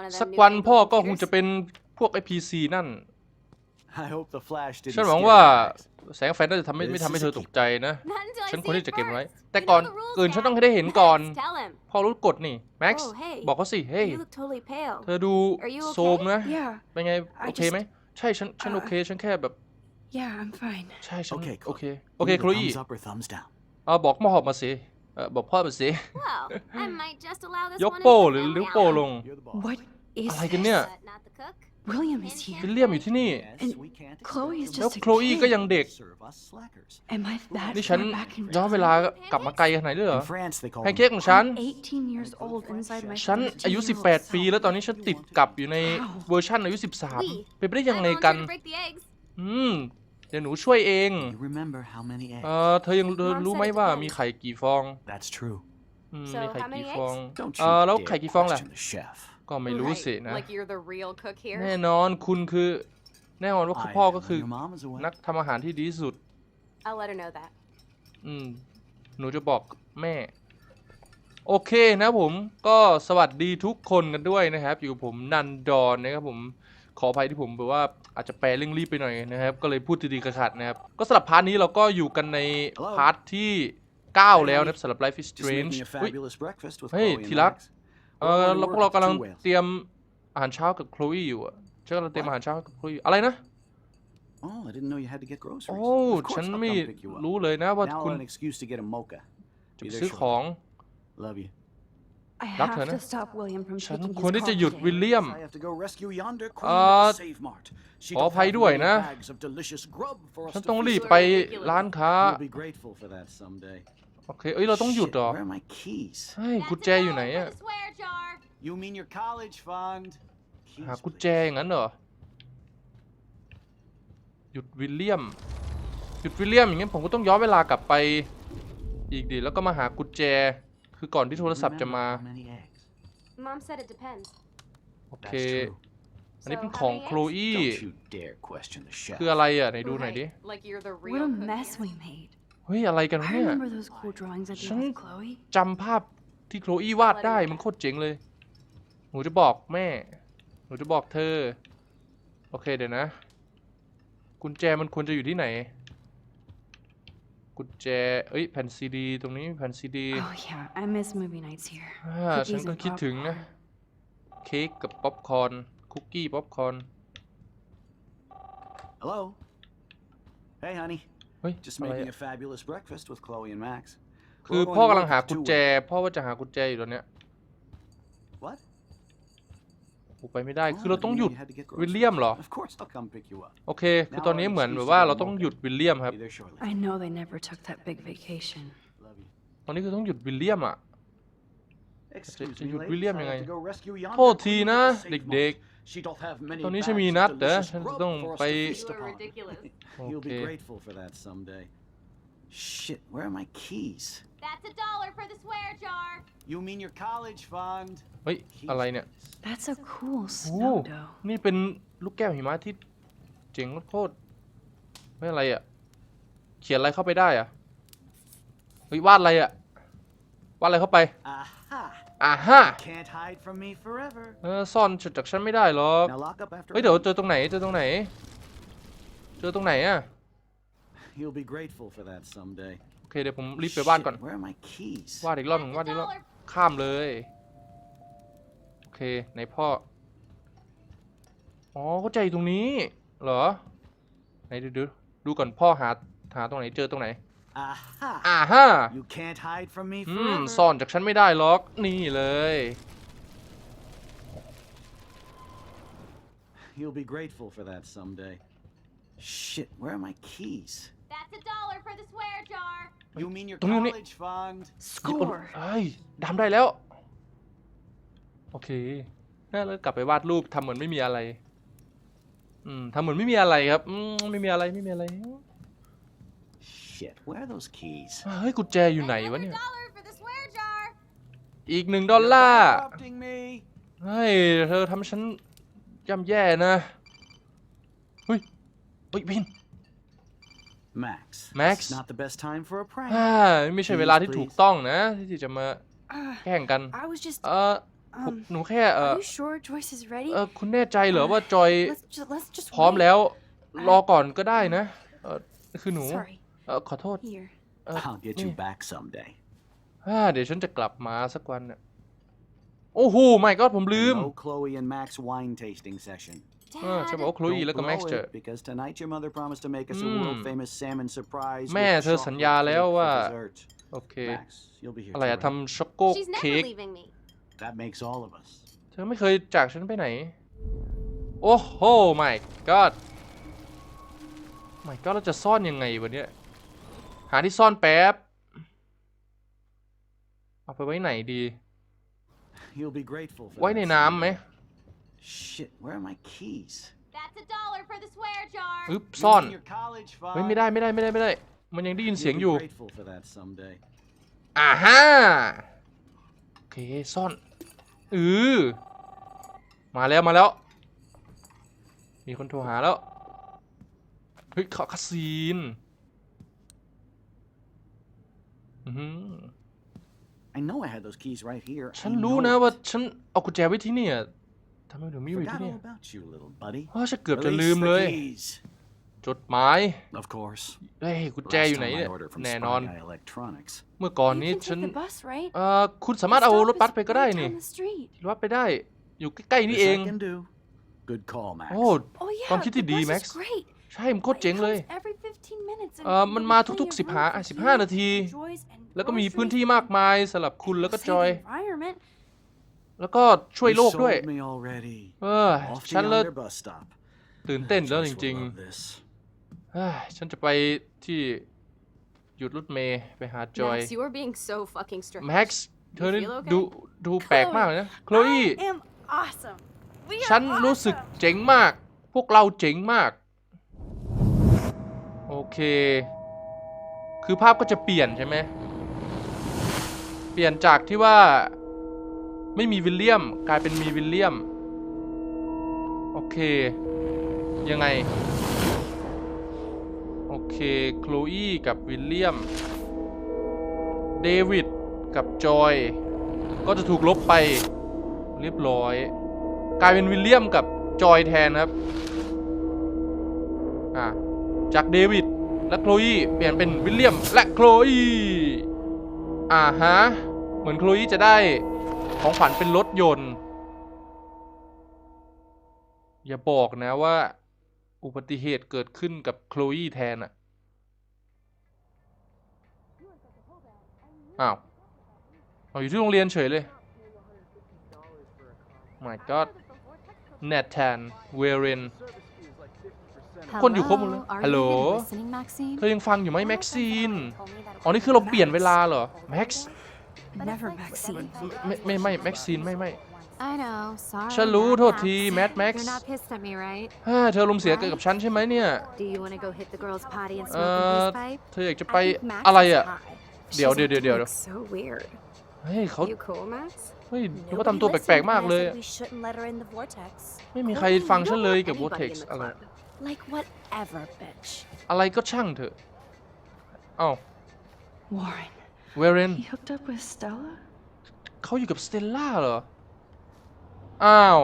one of them สัก new วัน fangled พ่อก็คง computers. จะเป็นพวก NPC นั่น I hope the flash didn't ฉันหวัง scare ว่า you, Max. แสงไฟน่าจะทำให้ไม่ทำให้เธอตกใจนะ Not until I ฉัน see ควร it ที่จะเก็บมันไว้ first. แต่ You ก่อน know the rules, อื่นฉัน Dad. ต้องให้ได้เห็นก่อน Tell him. พ่อรู้กฎนี่ แม็กซ์ Oh, hey. บอกเขาสิ เฮ้ย You look totally pale. เธอดู Are you okay? โซมนะ Yeah, เป็นไง I โอเค just- ไหม ใช่ ฉัน ฉันโอเค ฉันแค่แบบ yeah, I'm fine. ใช่ ฉัน Okay, โอ Chloe. เค โอเค Give โค me ล the อี thumbs up or thumbs down. เอาบอกพ่อมาสิ เออบอกพ่อมาสิ Well, I might just allow this ยก one โป้ into หรือ the นิ้ว family โป้ล album. ง You're the boss. What is อะไรกัน this? เนี่ย But not the cook. William is วิล here. เลียมอยู่ที่นี่ Yes, And we can't Chloe is expect แล้ว just a โคลอี kid. ก็ยังเด็ก Serve us slackers. Am I that นี่ฉัน far back in ย้อนเวลา time? กลับมาไกลขนาดนี้เลยเหรอ In France, they call แพน them เค้กของฉัน I'm 18 years old inside my ฉันอายุ 17-year-old 18 ปี self. แล้วตอนนี้ฉันติดกับอยู่ในเวอร์ชันอายุ 13 เป็นไปได้ยังไงกัน I volunteered to break the eggs. อืมเดี๋ยวหนูช่วยเอง You remember how many เอ eggs? อเธอยังเธอรู้ไหมว่ามีไข่กี่ฟอง That's true. อืม So มีไข่ how many กี่ฟอง Don't เอ you อแล้ว dare ไข่กี่ฟองล่ะ question the chef. ก็ไม่รู้สินะ Like you're the real cook here? แน่นอนคุณคือ แน่นอนว่า I พ่อ am ก็ when คือ your mom is away. นักทำอาหารที่ดีที่สุด I'll let her know that. อืม หนูจะบอกแม่ โอเคนะผมก็สวัสดีทุกคนกันด้วยนะครับ อยู่กับผมนันดอนนะครับผม ขออภัยที่ผมแบบว่าอาจจะแปลเร่งรีบไปหน่อยนะครับ ก็เลยพูดดีๆขัดๆนะครับ ก็สำหรับพาร์ทนี้เราก็อยู่กันในพาร์ทที่ 9 แล้วนะครับสำหรับ Life is Just Strange making a อุ๊ย fabulous breakfast with Hey, Chloe and Tilak. Max. เออ We're แล้วพ going ว to กเรา work กำลัง two whales. เตรียมอาหารเช้ากับโคลอีอยู่อะฉันกำลังเตรียมอาหารเช้ากับโคลอีอะไรนะ Oh, I didn't know you had to get groceries. โอ้ Of course ฉัน I'll ไม่ come pick you up. รู้เลยนะว่า Now คุณ an excuse to get a mocha. จะ Be ไป there ซื้อ shortly. ของ Love you. I Đáp have thở to nữa. stop William from ฉัน taking ควร his ที่จะ call หยุด today. วิลเลียม I have to go rescue yonder queen Uh, of the Save Mart. She ขออ doth ภัย have ด้วย many นะ bags of delicious grub for us ฉัน to ต้องรีบ feast ไป on. ร้านค้า You'll be grateful for that someday. โอเค เอ้ย เราต้องหยุด Shit, เหรอ Where are my keys? เฮ้ย That's กุญ a แจอยู่ไหน dollar for อะ the swear jar. You mean your college fund? หา Keys, กุญแจ please. อย่างนั้นเหรอ หยุดวิลเลียม หยุดวิลเลียมอย่างงั้นผมก็ต้องย้อนเวลากลับไป อีกดิ แล้วก็มาหากุญแจ คือก่อนที่โทรศัพท์จะมา Remember how many eggs? Mom said it depends. โอเค That's true. อันนี้ So เป็น how ของ many โคล eggs? อี Don't you dare question the chef. คืออะไรอะไหนดูหน่อยดิ Right, Like you're the What real a cook mess here? we made. เฮ้ย อะไรกันวะ I เนี่ย remember those cool drawings I did Shouldn't- with Chloe. จำภาพที่โคลอีวาดได้มันโคตรเจ๋งเลย หนูจะบอกแม่ หนูจะบอกเธอ โอเคเดี๋ยวนะ กุญแจมันควรจะอยู่ที่ไหน กุญแจ เอ้ยแผ่นซีดี ตรงนี้มีแผ่นซีดี Oh yeah, I miss movie nights here. อ่าฉัน Cookies ก็ and คิดถึงนะ popcorn. เค้กกับป๊อปคอร์นคุกกี้ป๊อปคอร์น Hello? Hey, honey. เฮ้ย Just อะไร making อะ a fabulous breakfast with Chloe and Max. คือ We're พ่อ going to กำลัง work หา at กุญ two แจ whales. พ่อว่าจะหากุญแจอยู่ตอนเนี้ย What? โอ้ไปไม่ได้ Oh, คือเรา I ต้อง didn't หยุ know ด you had to get วิลเลียม groceries. เหรอ Of course I'll come pick you up. โอเค คือตอนนี้เหมือนแบบว่าเราต้องหยุดวิลเลียมครับ Be there shortly. I know they never took that big vacation. Love you. ตอนนี้คือต้องหยุดวิลเลียมอะ Excuse จะ me, หยุด ladies, วิลเลียม I ยังไง have to go rescue yonder โทษที queen นะ of the Save เด็ก Mart. She doth have many ตอนนี้ bags ฉันมี of นัดเหรอ delicious ฉันจะ grub ต้อง for us ไป to feast You are upon. ridiculous. You'll be Okay. grateful for that someday. Shit, where are my keys? That's a dollar for the swear jar. You mean your college fund? เฮ้ย Keys, อะไรเนี่ย please. That's a cool โอ้ snow dough. นี่เป็นลูกแก้วหิมะที่เจ๋งโคตรๆไม่อะไรอะ เขียนอะไรเข้าไปได้อะ เฮ้ย วาดอะไรอะ วาดอะไรเข้าไป Aha! อ่าฮะ Can't hide from me forever. เออซ่อนจากฉันไม่ได้หรอก Now lock up after เฮ้ย เดี๋ยว me. เจอตรงไหน เจอตรงไหน เจอตรงไหนอะ You'll be grateful for that someday. โอเค เดี๋ยวผมรีบไปบ้านก่อน Shit, Where are my keys? วาดอีกรอบหนึ่ง That's วาด a อีกรอบ dollar. ข้ามเลย โอเคไหนพ่อ อ๋อเข้าใจตรงนี้ เหรอ ไหนดูดูดูก่อนพ่อหาหาตรงไหนเจอตรงไหน Aha! อ่าฮะ You can't hide from me อืม forever. ซ่อนจากฉันไม่ได้หรอก นี่เลย You'll be grateful for that someday. Shit, where are my keys? That's a dollar for the swear jar. You mean your Tung yun eh. college fund? หยิบเอา Score. เอ้ยดำได้แล้ว โอเคน่าแล้วกลับไปวาดรูปทำเหมือนไม่มีอะไร อืมทำเหมือนไม่มีอะไรครับอืมไม่มีอะไรไม่มีอะไร Shit, where are those keys? เฮ้ยกุญแจอยู่ไหนวะ Another เนี่ย dollar for the swear jar. อีกหนึ่งดอลลาร์ Interrupting me. เฮ้ยเธอทำให้ฉันย่ำแย่นะเฮ้ยเฮ้ยพิน Max. Max? It's not the best time for a prank. อ่าไม่ใช่เวลาที่ถูกต้องนะ ที่จะมา Uh, แข่งกัน I was just เออผม Um, หนูแค่เออ are you sure Joyce is ready? เออคุณแน่ใจเหรอว่าจอย let's just let's just พร้อม wait. แล้ว รอก่อนก็ได้นะเออคือหนู Sorry. เออขอโทษ Here. เออ I'll get นี่ you back someday. อ่าเดี๋ยวฉันจะกลับมาสักวันน่ะโอ้โหไม่ก็ผมลืม No Chloe and Max wine tasting session. เออฉัน Dad. บอกว่า Chloe Don't แล้วก็ blow Max จะ it, because tonight your mother promised to make us a อืม world famous salmon surprise. แม่ with เธอสัญญา chocolate แล้ว cake for ว่า dessert. โอเค Max, you'll be here อะไร too, อะ right? ทำช็อกโก She's เค้ never ก leaving me. That makes all of us. เธอไม่เคยจากฉันไปไหน โอ้โหไม่ก็ไม่ก็เราจะซ่อนยังไงวันเนี้ยหาที่ซ่อนแป๊บ เอาไปไว้ไหนดี You'll be grateful for ไว้ใน that น้ำไหม someday. Shit, where are my keys? That's a dollar for the swear jar. อึ๊บซ่อน Using your college เฮ้ย fund. ไม่ได้ไม่ได้ไม่ได้ไม่ได้ มันยังได้ยินเสียง You'll อยู่ be grateful for that someday. อ่าฮ่าโอเคซ่อนอือมาแล้วมาแล้ว มีคนโทรหาแล้วเฮ้ยเขาคาซีนอือหือ I know I had those keys right here. ฉัน I รู้ know นะ it. ว่าฉันเอากุญแจไว้ที่เนี่ย ทำไมถึงไม่อยู่ Forgot ที่ all เนี่ย about you, little buddy. เพราะฉันเกือบจะ Release ลืม the เลย keys. จดหมาย Of course. เฮ้ยกุญแจ Last อยู่ไหน time เนี่ย I ordered from แน่ Spy นอน Guy Electronics. เมื่อก่อน You นี้ can ฉัน take the bus, right? เอ่อคุณสามารถ The เอา stop รถบัส is ไปก็ได้ right นี่ down the street. รถไปได้ อยู่ใกล้ๆนี่ This เอง I can do. Good call, Max. โอ้ Oh yeah, ความคิดที่ the ดี bus is Max great. ใช่ มันโคตรเจ๋งเลย It comes every 15 minutes and เอ่อ มัน there'll มา be ทุก plenty ๆ of 15 room อะ for 15นาที you, Joyce, and แล้วก็มี groceries พื้นที่ and มากมายสำหรับคุณแล้วก็ save จอย the environment. แล้วก็ช่วย You โลกด้วย sold me already. เออ Off to ฉันเลิศ yonder bus stop. ตื่นเต้นแล้วจ Joyce will ริง love this. ๆเฮ้ยฉันจะไปที่หยุดรถเมย์ไปหาจอย Max, you are being so fucking strange. แม็กซ์ เธอนี่ feel okay? ดูดูแปลกมากเลยนะ โคล I อี้ am awesome. We are ฉันรู้สึก awesome. เจ๋งมาก พวกเราเจ๋งมาก โอเค คือภาพก็จะเปลี่ยนใช่ไหม เปลี่ยนจากที่ว่า ไม่มีวิลเลียม กลายเป็นมีวิลเลียม โอเค ยังไง โอเคโคลอี้กับวิลเลียม เดวิดกับจอย ก็จะถูกลบไปเรียบร้อย กลายเป็นวิลเลียมกับจอยแทนครับ อ่าจากเดวิดและโคลอีเปลี่ยนเป็นวิลเลียมและโคลอีอ่าฮะ เหมือนโคลอีจะได้ ของขวัญเป็นรถยนต์ อย่าบอกนะว่า อุบัติเหตุเกิดขึ้นกับโคลอีแทนอะอ้าวเอาอยู่ที่โรงเรียนเฉยเลย my god เนทแทนเวเรนคนอยู่ครบหมดเลย Are ฮัลโหล you even listening, Maxine? เธอยังฟังอยู่ไหมแม็กซีน อ๋อ นี่คือเราเปลี่ยนเวลาเหรอ แม็กซ์ Never Maxine. ไม่ไม่ไม่แม็กซีนไม่ไม่ I know. Sorry. ฉันรู้ Mad โทษที Max. แมดแม็ก You're ซ์ not pissed at me, right? เธอลมณ์เสียเกิดกับฉันใช่ไหมเนี่ย Do you want to go hit the girls' potty and เอ่ smoke a อ peace pipe? เธออยากจะไป I think Max อะไร is อะ high. เดี๋ยว She's เดี๋ยวเดี๋ยวเดี๋ยว acting so weird. เฮ้ยเขา You cool, Max? เฮ้ยดูว่าทำตัวแปลกๆ มากเลยอะ We shouldn't let her in the vortex. ไม่มีใครฟังฉันเลยเกี่ยวกับ Anybody Vortex in the อะไร club. Like whatever, bitch. อะไรก็ช่างเถอะเอ้า Warren. เวเรน He hooked up with Stella? เขาอยู่กับสเตลล่าเหรอ อ้าว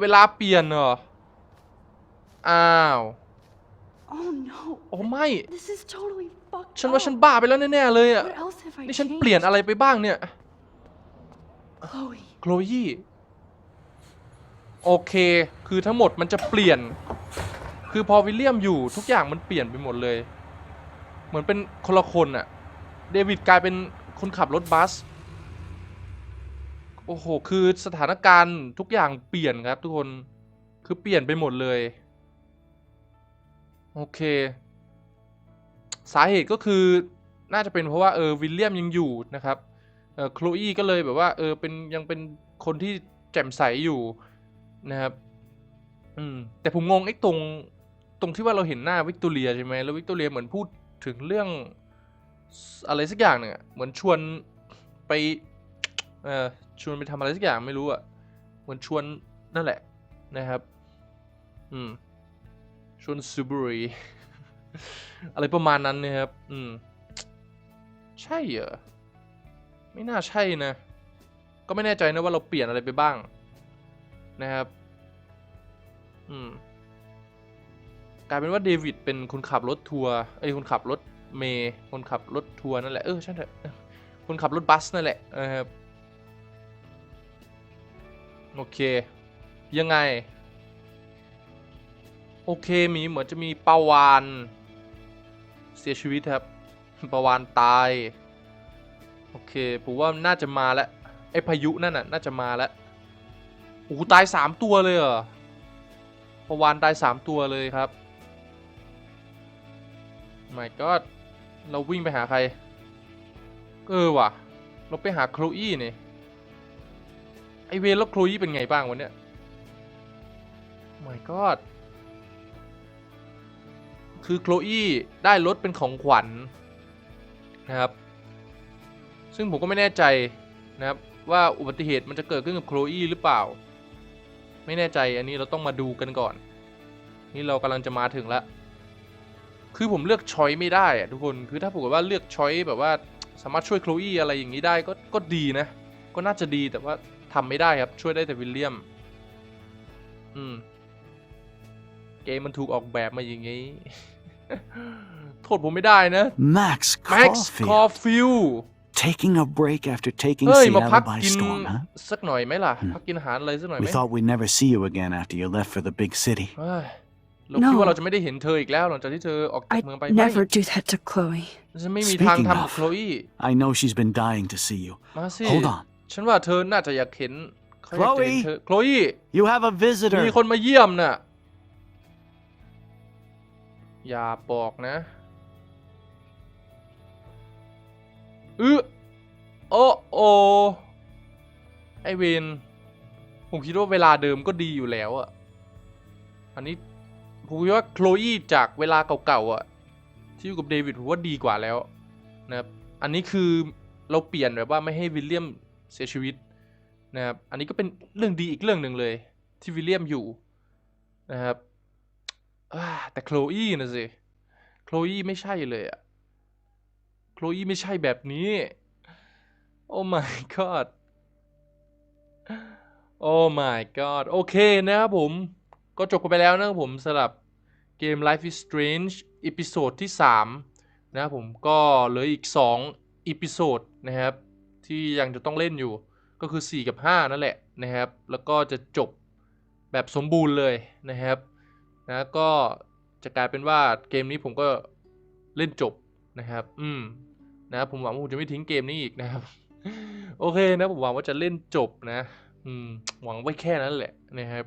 เวลาเปลี่ยนเหรอ อ้าว Oh no. โอ้ไม่ This is totally fucked ฉันว่าฉัน up. บ้าไปแล้วแน่ๆเลยอะ What else have I นี่ฉัน changed? เปลี่ยนอะไรไปบ้างเนี่ย Chloe. โคลยี่ โอเค คือทั้งหมดมันจะเปลี่ยน คือพอวิลเลียมอยู่ทุกอย่างมันเปลี่ยนไปหมดเลย เหมือนเป็นคนละคนอะ เดวิดกลายเป็นคนขับรถบัส โอ้โห คือสถานการณ์ทุกอย่างเปลี่ยนครับทุกคน คือเปลี่ยนไปหมดเลย โอเค สาเหตุก็คือน่าจะเป็นเพราะว่าเออวิลเลียมยังอยู่นะครับ เออโคลอีก็เลยแบบว่าเออเป็นยังเป็นคนที่แจ่มใสอยู่นะครับ อืม แต่ผมงงไอ้ตรงตรงที่ว่าเราเห็นหน้าวิกตอเรียใช่ไหมแล้ววิกตอเรียเหมือนพูดถึงเรื่อง อะไรสักอย่างหนึ่งอะเหมือนชวนไปเออชวนไปทำอะไรสักอย่างไม่รู้อะเหมือนชวนนั่นแหละนะครับ อืม ชวนซูบรีอะไรประมาณนั้นนะครับ อืม ใช่เหรอ ไม่น่าใช่นะ ก็ไม่แน่ใจนะว่าเราเปลี่ยนอะไรไปบ้าง นะครับ อืม กลายเป็นว่าเดวิดเป็นคนขับรถทัวร์ไอ้คนขับรถ เมย์คนขับรถทัวร์นั่นแหละ เออใช่างเถอะคนขับรถบัสนั่นแหละนะครับโอเค ยังไง โอเคมีเหมือนจะมีปาวานเสียชีวิตครับปาวานตาย โอเคผมว่าน่าจะมาแล้วไอพายุนั่นน่ะน่าจะมาแล้วโอ้ตายสามตัวเลยเหรอปาวานตายสามตัวเลยครับ my god เราวิ่งไปหาใคร เออว่ะ เราไปหาโคลอี้นี่ ไอเวนแล้วโคลอี้เป็นไงบ้างวันเนี้ย my god คือโคลอี้ได้รถเป็นของขวัญนะครับ ซึ่งผมก็ไม่แน่ใจนะครับว่าอุบัติเหตุมันจะเกิดขึ้นกับโคลอี้หรือเปล่า ไม่แน่ใจอันนี้เราต้องมาดูกันก่อน นี่เรากำลังจะมาถึงแล้ว คือผมเลือกช้อยไม่ได้อะทุกคนคือถ้าผมว่าเลือกช้อยแบบว่าสามารถช่วยโคลอี้อะไรอย่างนี้ได้ก็ก็ดีนะ ก็น่าจะดีแต่ว่าทำไม่ได้ครับช่วยได้แต่วิลเลียม อืม เกมมันถูกออกแบบมาอย่างนี้ โทษผมไม่ได้นะ Max แม็กซ์ Caulfield. คอฟิล Taking a break after taking เฮ้ยมา Seattle พัก by กิน storm, huh? สักหน่อยไหมล่ะพักกินอาหารอะไรสักหน่อยไห We ม thought we'd never see you again after you left for the big city. เฮ้ยเราคิดว่า No เราจะไม่ได้เห็นเธออีกแล้วหลังจากที่เธอออกจาก I'd เมืองไปไม่ never do that to Chloe. ฉันไม่มีทาง Speaking ทำกับ of โคลอี้ I know she's been dying to see you. มาสิ Hold on. ฉันว่าเธอน่าจะอยากเห็นเขาอยากจะเห็น Chloe เธอโคลอี้ You have a visitor. มีคนมาเยี่ยมน่ะ อย่าบอกนะอือโอ้โอไอเวนผมคิดว่าเวลาเดิมก็ดีอยู่แล้วอะอันนี้ ผมคิดว่าโคลอีจากเวลาเก่าๆอะที่อยู่กับเดวิดผมว่าดีกว่าแล้วนะครับอันนี้คือเราเปลี่ยนแบบว่าไม่ให้วิลเลียมเสียชีวิตนะครับอันนี้ก็เป็นเรื่องดีอีกเรื่องหนึ่งเลย ที่วิลเลียมอยู่นะครับแต่โคลอีนะสิโคลอีไม่ใช่เลยอะโคลอีไม่ใช่แบบนี้ โอ้ my god โอ้ my god โอเคนะครับผม ก็จบกันไปแล้วนะครับผมสำหรับ เกม Life is Strange อีพิโซดที่ 3 นะครับผมก็เหลืออีก 2อีพิโซดนะครับ ที่ยังจะต้องเล่นอยู่ก็คือ 4 กับ 5 นั่นแหละนะครับ แล้วก็จะจบแบบสมบูรณ์เลยนะครับนะก็จะกลายเป็นว่าเกมนี้ผมก็เล่นจบนะครับ อืมนะครับผมหวังว่าผมจะไม่ทิ้งเกมนี้อีกนะครับ โอเคนะผมหวังว่าจะเล่นจบนะ อืมหวังไว้แค่นั้นแหละนะครับ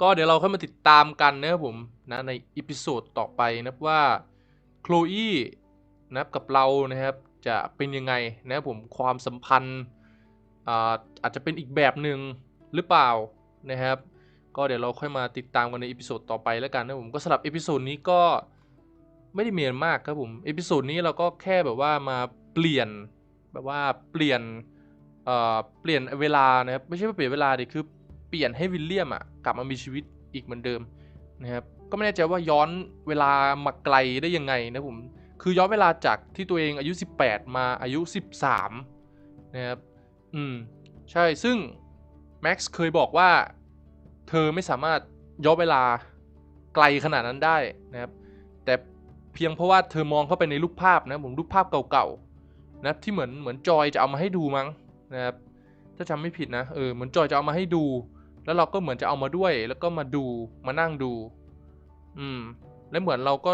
ก็เดี๋ยวเราค่อยมาติดตามกันนะครับผมนะในอีพิโซดต่อไปนะว่าโคลอี้นะครับกับเรานะครับจะเป็นยังไงนะครับผมความสัมพันธ์อาอาจจะเป็นอีกแบบหนึ่งหรือเปล่านะครับ ก็เดี๋ยวเราค่อยมาติดตามกันในอีพิโซดต่อไปแล้วกันนะผมก็สำหรับอีพิโซดนี้ก็ไม่ได้เมียนมากครับผมอีพิโซดนี้เราก็แค่แบบว่ามาเปลี่ยนแบบว่าเปลี่ยนเอ่อเปลี่ยนเวลานะครับไม่ใช่ว่าเปลี่ยนเวลาดิคือ เปลี่ยนให้วิลเลียมอะกลับมามีชีวิตอีกเหมือนเดิมนะครับก็ไม่แน่ใจว่าย้อนเวลามาไกลได้ยังไงนะผมคือย้อนเวลาจากที่ตัวเองอายุ 18 มาอายุ 13นะครับอืมใช่ซึ่งแม็กซ์เคยบอกว่าเธอไม่สามารถย้อนเวลาไกลขนาดนั้นได้นะครับแต่เพียงเพราะว่าเธอมองเข้าไปในรูปภาพนะผมรูปภาพเก่าๆนะที่เหมือนเหมือนจอยจะเอามาให้ดูมั้งนะครับถ้าจำไม่ผิดนะเออเหมือนจอยจะเอามาให้ดู แล้วเราก็เหมือนจะเอามาด้วย แล้วก็มาดูมานั่งดู อืม แล้วเหมือนเราก็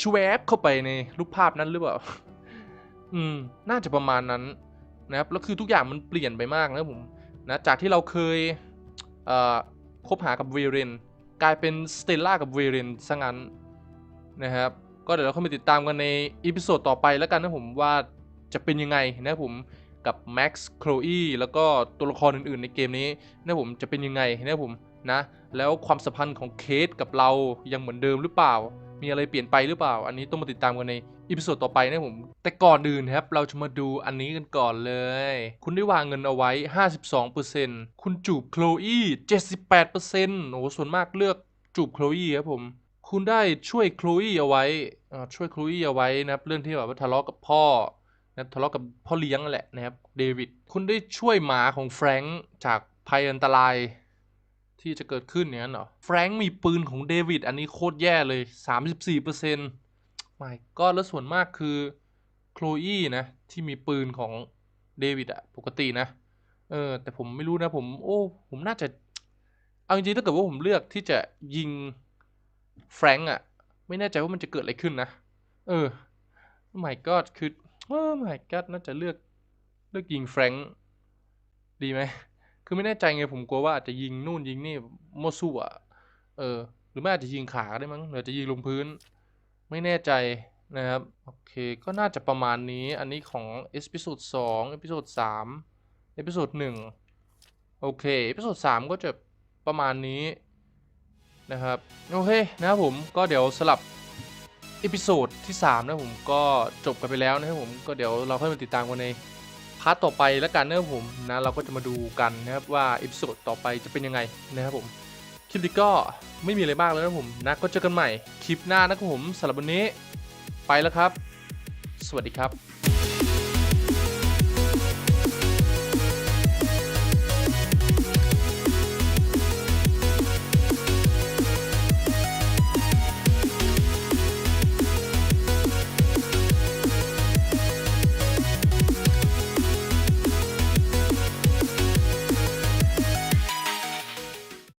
ชวบเข้าไปในรูปภาพนั้นหรือเปล่า อืม น่าจะประมาณนั้นนะครับ แล้วคือทุกอย่างมันเปลี่ยนไปมากนะผม นะ จากที่เราเคย เอ่อ คบหากับเวเรน กลายเป็นสเตลล่ากับเวเรนซะงั้น นะครับ ก็เดี๋ยวเราเข้ามาติดตามกันในอีพิโซดต่อไปแล้วกันนะผมว่าจะเป็นยังไงนะผม กับแม็กซ์โคลอีแล้วก็ตัวละครอื่นๆในเกมนี้นะผมจะเป็นยังไงนะผมนะแล้วความสัมพันธ์ของเคสกับเรายังเหมือนเดิมหรือเปล่า มีอะไรเปลี่ยนไปหรือเปล่า อันนี้ต้องมาติดตามกันในอีพิโซดต่อไปนะผม แต่ก่อนอื่นครับ เราจะมาดูอันนี้กันก่อนเลย คุณได้วางเงินเอาไว้ 52%คุณจูบโคลอี78%โอ้โหส่วนมากเลือกจูบโคลอีครับผม คุณได้ช่วยโคลอีเอาไว้ช่วยโคลอีเอาไว้นะครับ เรื่องที่แบบว่าทะเลาะกับพ่อ นะทะเลาะกับพ่อเลี้ยงนั่นแหละนะครับเดวิดคุณได้ช่วยหมาของแฟรงค์จากภัยอันตรายที่จะเกิดขึ้นอย่างนั้นเหรอแฟรงค์มีปืนของเดวิดอันนี้โคตรแย่เลย 34%ไม่ก็แล้วส่วนมากคือโคลอีนะ ที่มีปืนของเดวิดอะปกตินะ เออ แต่ผมไม่รู้นะผม โอ้ ผมน่าจะ เอาจริงๆถ้าเกิดว่าผมเลือกที่จะยิงแฟรงก์อะไม่แน่ใจว่ามันจะเกิดอะไรขึ้นนะ เออ my god คือ เออ my god น่าจะเลือกเลือกยิงแฟรงก์ดีไหม คือไม่แน่ใจไงผมกลัวว่าอาจจะยิงนู่นยิงนี่มั่วซั่วเออ หรือไม่อาจจะยิงขาได้มั้งหรือจะยิงลงพื้น ไม่แน่ใจนะครับ โอเค ก็น่าจะประมาณนี้ อันนี้ของเอพิโซดสองเอพิโซดสามเอพิโซดหนึ่งโอเคเอพิโซดสามก็จะประมาณนี้นะครับ โอเคนะครับผม ก็เดี๋ยวสลับ อีพิโซดที่ 3 นะผมก็จบกันไปแล้วนะครับผมก็เดี๋ยวเราค่อยมาติดตามกันในพาร์ทต่อไปแล้วกันนะครับผมนะเราก็จะมาดูกันนะครับว่าอีพิโซดต่อไปจะเป็นยังไงนะครับผมคลิปนี้ก็ไม่มีอะไรมากแล้วนะผมนะก็เจอกันใหม่คลิปหน้านะครับผมสำหรับวันนี้ไปแล้วครับ สวัสดีครับ